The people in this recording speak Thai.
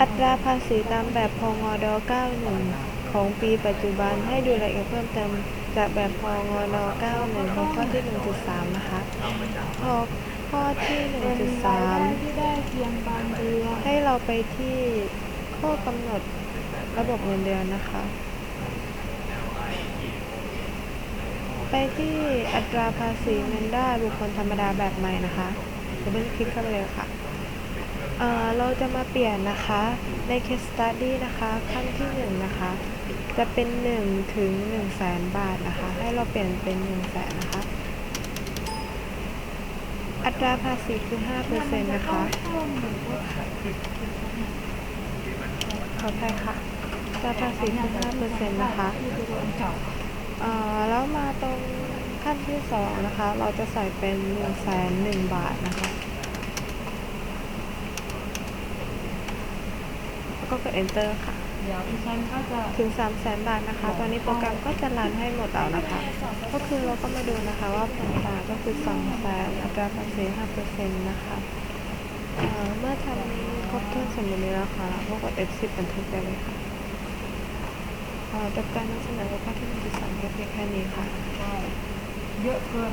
อัตราภาษีตามแบบพงด 91 ของปีปัจจุบันให้ดูรายละเอียดเพิ่มเติมจากแบบพงด 91 ของข้อที่ 1.3 นะคะพอข้อที่ 1.3 ให้เราไปที่ข้อกำหนดระบบเงินเดือนนะคะ ไปที่อัตราภาษีเงินได้บุคคลธรรมดาแบบใหม่นะคะเดี๋ยวเพิ่งคลิกเข้าไปเลยค่ะ เราจะมาเปลี่ยนนะคะใน case study นะคะขั้นที่หนึ่งนะคะจะเป็น 1 ถึง1แสนบาทนะคะ ให้เราเปลี่ยนเป็น1แสนนะคะ อัตราภาษีคือ5%นต์นะคะ ขออภัยค่ะอัตราภาษีคือ5%นะคะเอ่อแล้วมาตรงขั้นที่สองนะคะ เราจะใส่เป็น1นึ่งแสนหนึ่งบาทนะคะ แล้ว ก็กด enter ค่ะเดี๋ยวดิฉันก็จะ ถึง 3 0 0แสนบาทนะคะ ตอนนี้โปรแกรมก็จะรันให้หมดแล้วนะคะ ก็คือเราก็มาดูนะคะว่าผลต่างก็คือ2 0 0แสนอัตราภาษี5%นะคะเอ่อเมื่อทำครบถ้วนสมบูรณ์แล้วค่ะเราก็กด F10 บันทึกได้เลยค่ะเอ่อจบการนำเสนอข้อที่1.3ก็เพียงแค่นี้ค่ะ เยอะเกิน